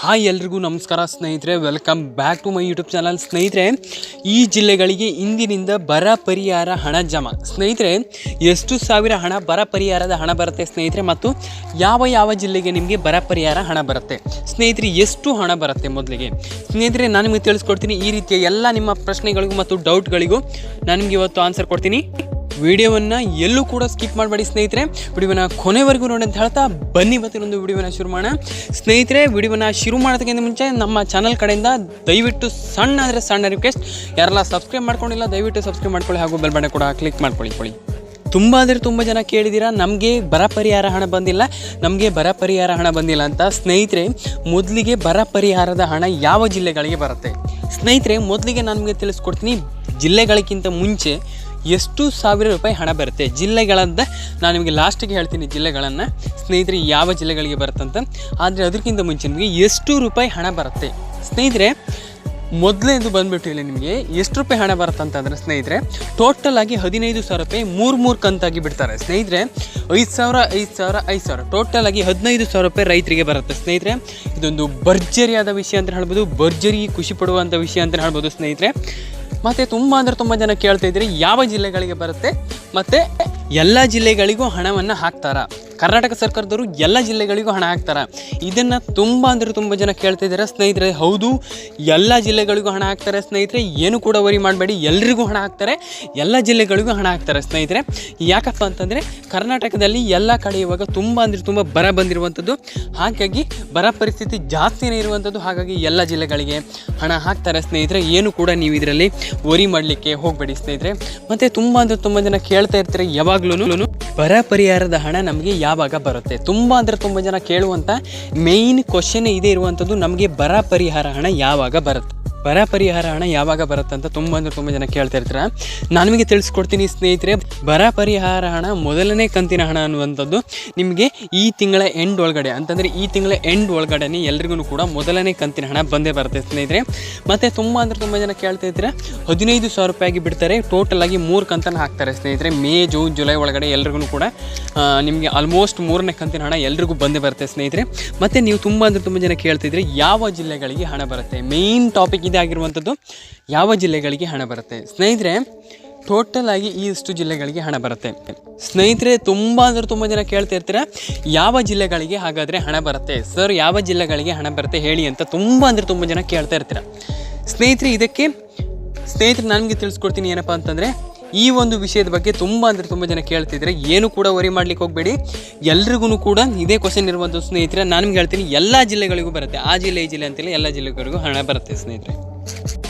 Hi ಎಲ್ರಿಗೂ ನಮಸ್ಕಾರ ಸ್ನೇಹಿತರೆ welcome back to my YouTube channel ಸ್ನೇಹಿತರೆ, ಈ ಜಿಲ್ಲೆಗಳಿಗೆ ಇಂದಿನಿಂದ ಬರ ಪರಿಹಾರ ಹಣ ಜಮಾ. ಸ್ನೇಹಿತರೆ, ಎಷ್ಟು ಸಾವಿರ ಹಣ ಬರ ಪರಿಹಾರದ ಹಣ ಬರುತ್ತೆ ಸ್ನೇಹಿತರೆ, ಮತ್ತು ಯಾವ ಯಾವ ಜಿಲ್ಲೆಗೆ ನಿಮಗೆ ಬರ ಪರಿಹಾರ ಹಣ ಬರುತ್ತೆ? ಸ್ನೇಹಿತರೆ, ಎಷ್ಟು ಹಣ ಬರುತ್ತೆ ಮೊದಲಿಗೆ? ಸ್ನೇಹಿತರೆ, ನಾನು ನಿಮಗೆ ತಿಳಿಸ್ಕೊಡ್ತೀನಿ ಈ ರೀತಿಯ ಎಲ್ಲ ನಿಮ್ಮ ಪ್ರಶ್ನೆಗಳಿಗೂ ಮತ್ತು ಡೌಟ್ಗಳಿಗೂ ನಾನು ನಿಮಗೆ ಇವತ್ತು ಆನ್ಸರ್ ಕೊಡ್ತೀನಿ. ವಿಡಿಯೋವನ್ನು ಎಲ್ಲೂ ಕೂಡ ಸ್ಕಿಪ್ ಮಾಡಬೇಡಿ ಸ್ನೇಹಿತರೆ. ವಿಡಿಯೋನ ಕೊನೆವರೆಗೂ ನೋಡಿ ಅಂತ ಹೇಳ್ತಾ ಬನ್ನಿ ಇವತ್ತಿನೊಂದು ವಿಡಿಯೋನ ಶುರು ಮಾಡೋಣ. ಸ್ನೇಹಿತರೆ ವಿಡಿಯೋನ ಶುರು ಮಾಡೋದಕ್ಕಿಂತ ಮುಂಚೆ ನಮ್ಮ ಚಾನಲ್ ಕಡೆಯಿಂದ ದಯವಿಟ್ಟು ಸಣ್ಣ ಅಂದರೆ ಸಣ್ಣ ರಿಕ್ವೆಸ್ಟ್ ಯಾರೆಲ್ಲ ಸಬ್ಸ್ಕ್ರೈಬ್ ಮಾಡ್ಕೊಂಡಿಲ್ಲ, ದಯವಿಟ್ಟು ಸಬ್ಸ್ಕ್ರೈಬ್ ಮಾಡ್ಕೊಳ್ಳಿ ಹಾಗೂ ಬೆಲ್ ಬಟನ್ ಕೂಡ ಕ್ಲಿಕ್ ಮಾಡ್ಕೊಳ್ಳಿ ತುಂಬ ಅಂದರೆ ತುಂಬ ಜನ ಕೇಳಿದ್ದೀರಾ ನಮಗೆ ಬರ ಪರಿಹಾರ ಹಣ ಬಂದಿಲ್ಲ. ನಮಗೆ ಬರ ಪರಿಹಾರ ಹಣ ಬಂದಿಲ್ಲ ಅಂತ ಸ್ನೇಹಿತರೆ, ಮೊದಲಿಗೆ ಬರ ಪರಿಹಾರದ ಹಣ ಯಾವ ಜಿಲ್ಲೆಗಳಿಗೆ ಬರುತ್ತೆ? ಸ್ನೇಹಿತರೆ, ಮೊದಲಿಗೆ ನಾನು ನಿಮಗೆ ತಿಳಿಸ್ಕೊಡ್ತೀನಿ ಜಿಲ್ಲೆಗಳಿಗಿಂತ ಮುಂಚೆ ಎಷ್ಟು ಸಾವಿರ ರೂಪಾಯಿ ಹಣ ಬರುತ್ತೆ. ಜಿಲ್ಲೆಗಳಂತ ನಾನು ನಿಮಗೆ ಲಾಸ್ಟಿಗೆ ಹೇಳ್ತೀನಿ ಜಿಲ್ಲೆಗಳನ್ನು. ಸ್ನೇಹಿತರೆ, ಯಾವ ಜಿಲ್ಲೆಗಳಿಗೆ ಬರುತ್ತಂತ. ಆದರೆ ಅದಕ್ಕಿಂತ ಮುಂಚೆ ನಿಮಗೆ ಎಷ್ಟು ರೂಪಾಯಿ ಹಣ ಬರುತ್ತೆ. ಸ್ನೇಹಿತರೆ, ಮೊದಲೇದು ಬಂದುಬಿಟ್ಟು ಇಲ್ಲಿ ನಿಮಗೆ ಎಷ್ಟು ರೂಪಾಯಿ ಹಣ ಬರುತ್ತೆ ಅಂತಂದರೆ ಸ್ನೇಹಿತರೆ ಟೋಟಲ್ ಆಗಿ ಹದಿನೈದು ಸಾವಿರ ರೂಪಾಯಿ ಮೂರು ಮೂರು ಕಂತಾಗಿ ಬಿಡ್ತಾರೆ. ಸ್ನೇಹಿತರೆ, ಐದು ಸಾವಿರ ಐದು ಸಾವಿರ ಐದು ಸಾವಿರ. ಟೋಟಲ್ ಆಗಿ ಹದಿನೈದು ಸಾವಿರ ರೂಪಾಯಿ ರೈತರಿಗೆ ಬರುತ್ತೆ ಸ್ನೇಹಿತರೆ. ಇದೊಂದು ಭರ್ಜರಿಯಾದ ವಿಷಯ ಅಂತ ಹೇಳ್ಬೋದು. ಭರ್ಜರಿ ಖುಷಿ ಪಡುವಂಥ ವಿಷಯ ಅಂತ ಹೇಳ್ಬೋದು ಸ್ನೇಹಿತರೆ. ಮತ್ತು ತುಂಬ ಅಂದರೆ ತುಂಬ ಜನ ಕೇಳ್ತಾ ಇದ್ದೀರಿ, ಯಾವ ಜಿಲ್ಲೆಗಳಿಗೆ ಬರುತ್ತೆ? ಮತ್ತು ಎಲ್ಲ ಜಿಲ್ಲೆಗಳಿಗೂ ಹಣವನ್ನು ಹಾಕ್ತಾರಾ? ಕರ್ನಾಟಕ ಸರ್ಕಾರದವರು ಎಲ್ಲ ಜಿಲ್ಲೆಗಳಿಗೂ ಹಣ ಹಾಕ್ತಾರೆ. ಇದನ್ನು ತುಂಬ ಅಂದರೆ ತುಂಬ ಜನ ಕೇಳ್ತಾ ಇದ್ದಾರೆ. ಸ್ನೇಹಿತರೆ, ಹೌದು, ಎಲ್ಲ ಜಿಲ್ಲೆಗಳಿಗೂ ಹಣ ಹಾಕ್ತಾರೆ ಸ್ನೇಹಿತರೆ. ಏನು ಕೂಡ ವರಿ ಮಾಡಬೇಡಿ. ಎಲ್ಲರಿಗೂ ಹಣ ಹಾಕ್ತಾರೆ. ಎಲ್ಲ ಜಿಲ್ಲೆಗಳಿಗೂ ಹಣ ಹಾಕ್ತಾರೆ ಸ್ನೇಹಿತರೆ. ಯಾಕಪ್ಪ ಅಂತಂದರೆ ಕರ್ನಾಟಕದಲ್ಲಿ ಎಲ್ಲ ಕಡೆ ಇವಾಗ ತುಂಬ ಅಂದರೆ ತುಂಬ ಬರ ಬಂದಿರುವಂಥದ್ದು. ಹಾಗಾಗಿ ಬರ ಪರಿಸ್ಥಿತಿ ಜಾಸ್ತಿನೇ ಇರುವಂಥದ್ದು. ಹಾಗಾಗಿ ಎಲ್ಲ ಜಿಲ್ಲೆಗಳಿಗೆ ಹಣ ಹಾಕ್ತಾರೆ ಸ್ನೇಹಿತರೆ. ಏನು ಕೂಡ ನೀವು ಇದರಲ್ಲಿ ವರಿ ಮಾಡಲಿಕ್ಕೆ ಹೋಗಬೇಡಿ ಸ್ನೇಹಿತರೆ. ಮತ್ತು ತುಂಬ ಅಂದರೆ ತುಂಬ ಜನ ಕೇಳ್ತಾ ಇರ್ತಾರೆ ಯಾವಾಗ್ಲೂ ಬರ ಪರಿಹಾರದ ಹಣ ನಮಗೆ ಯಾವಾಗ ಬರುತ್ತೆ? ತುಂಬ ಅಂದರೆ ತುಂಬ ಜನ ಕೇಳುವಂಥ ಮೇಯ್ನ್ ಕ್ವಶನ್ ಇದೇ ಇರುವಂಥದ್ದು ನಮಗೆ ಬರ ಪರಿಹಾರ ಹಣ ಯಾವಾಗ ಬರುತ್ತೆ? ಬರ ಪರಿಹಾರ ಹಣ ಯಾವಾಗ ಬರುತ್ತೆ ಅಂತ ತುಂಬ ಅಂದರೆ ತುಂಬ ಜನ ಕೇಳ್ತಾ ಇರ್ತಾರೆ. ನಾನು ನಿಮಗೆ ತಿಳಿಸ್ಕೊಡ್ತೀನಿ ಸ್ನೇಹಿತರೆ ಬರ ಪರಿಹಾರ ಹಣ ಮೊದಲನೇ ಕಂತಿನ ಹಣ ಅನ್ನುವಂಥದ್ದು ನಿಮಗೆ ಈ ತಿಂಗಳ ಎಂಡ್ ಒಳಗಡೆ, ಅಂತಂದರೆ ಈ ತಿಂಗಳ ಎಂಡ್ ಒಳಗಡೆನೇ ಎಲ್ರಿಗೂ ಕೂಡ ಮೊದಲನೇ ಕಂತಿನ ಹಣ ಬಂದೇ ಬರುತ್ತೆ ಸ್ನೇಹಿತರೆ. ಮತ್ತು ತುಂಬ ಅಂದರೆ ತುಂಬ ಜನ ಕೇಳ್ತಾ ಇದ್ದೀರಾ ಹದಿನೈದು ಸಾವಿರ ರೂಪಾಯಿಗೆ ಬಿಡ್ತಾರೆ ಟೋಟಲ್ ಆಗಿ ಮೂರು ಕಂತನ್ನು ಹಾಕ್ತಾರೆ ಸ್ನೇಹಿತರೆ. ಮೇ, ಜೂನ್, ಜುಲೈ ಒಳಗಡೆ ಎಲ್ರಿಗೂ ಕೂಡ ನಿಮಗೆ ಆಲ್ಮೋಸ್ಟ್ ಮೂರನೇ ಕಂತಿನ ಹಣ ಎಲ್ರಿಗೂ ಬಂದೇ ಬರುತ್ತೆ ಸ್ನೇಹಿತರೆ. ಮತ್ತು ನೀವು ತುಂಬ ಅಂದರೆ ತುಂಬ ಜನ ಕೇಳ್ತಿದ್ರೆ ಯಾವ ಜಿಲ್ಲೆಗಳಿಗೆ ಹಣ ಬರುತ್ತೆ? ಮೇನ್ ಟಾಪಿಕ್ ಇದೇ ಆಗಿರುವಂಥದ್ದು ಯಾವ ಜಿಲ್ಲೆಗಳಿಗೆ ಹಣ ಬರುತ್ತೆ? ಸ್ನೇಹಿತರೆ ಟೋಟಲ್ ಆಗಿ ಈ ಇಷ್ಟು ಜಿಲ್ಲೆಗಳಿಗೆ ಹಣ ಬರುತ್ತೆ. ಸ್ನೇಹಿತರೆ, ತುಂಬ ಅಂದರೆ ತುಂಬ ಜನ ಕೇಳ್ತಾ ಇರ್ತೀರ, ಯಾವ ಜಿಲ್ಲೆಗಳಿಗೆ ಹಾಗಾದರೆ ಹಣ ಬರುತ್ತೆ? ಸರ್ ಯಾವ ಜಿಲ್ಲೆಗಳಿಗೆ ಹಣ ಬರುತ್ತೆ ಹೇಳಿ ಅಂತ ತುಂಬ ಅಂದರೆ ತುಂಬ ಜನ ಕೇಳ್ತಾ ಇರ್ತೀರ. ಸ್ನೇಹಿತರೆ, ಇದಕ್ಕೆ, ಸ್ನೇಹಿತರೆ ನನಗೆ ತಿಳಿಸ್ಕೊಡ್ತೀನಿ ಏನಪ್ಪ ಅಂತಂದರೆ ಈ ಒಂದು ವಿಷಯದ ಬಗ್ಗೆ ತುಂಬ ಅಂದರೆ ತುಂಬ ಜನ ಕೇಳ್ತಿದ್ರೆ ಏನು ಕೂಡ ವರಿ ಮಾಡ್ಲಿಕ್ಕೆ ಹೋಗಬೇಡಿ. ಎಲ್ರಿಗೂ ಕೂಡ ಇದೇ ಕ್ವಶನ್ ಇರುವಂಥ ಸ್ನೇಹಿತರೆ, ನಾನು ಹೇಳ್ತೀನಿ, ಎಲ್ಲ ಜಿಲ್ಲೆಗಳಿಗೂ ಬರುತ್ತೆ. ಆ ಜಿಲ್ಲೆ, ಈ ಜಿಲ್ಲೆ ಅಂತೇಳಿ ಎಲ್ಲ ಜಿಲ್ಲೆಗಳಿಗೂ ಹಣ ಬರುತ್ತೆ ಸ್ನೇಹಿತರೆ.